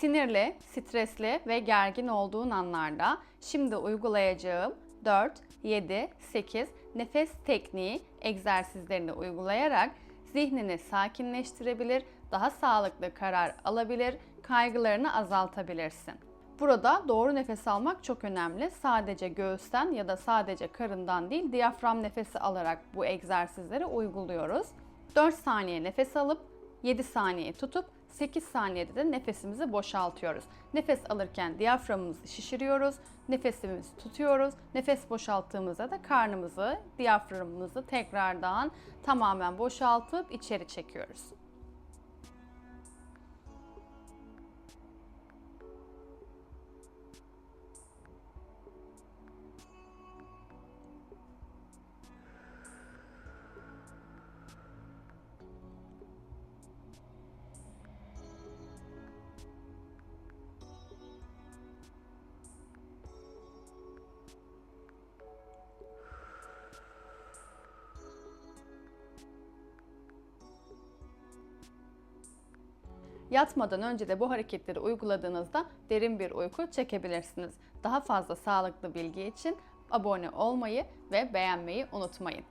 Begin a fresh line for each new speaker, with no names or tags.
Sinirli, stresli ve gergin olduğun anlarda şimdi uygulayacağım 4, 7, 8 nefes tekniği egzersizlerini uygulayarak zihnini sakinleştirebilir, daha sağlıklı karar alabilir, kaygılarını azaltabilirsin. Burada doğru nefes almak çok önemli. Sadece göğüsten ya da sadece karından değil, diyafram nefesi alarak bu egzersizleri uyguluyoruz. 4 saniye nefes alıp 7 saniye tutup 8 saniyede de nefesimizi boşaltıyoruz. Nefes alırken diyaframımızı şişiriyoruz, nefesimizi tutuyoruz. Nefes boşalttığımızda da karnımızı, diyaframımızı tekrardan tamamen boşaltıp içeri çekiyoruz. Yatmadan önce de bu hareketleri uyguladığınızda derin bir uyku çekebilirsiniz. Daha fazla sağlıklı bilgi için abone olmayı ve beğenmeyi unutmayın.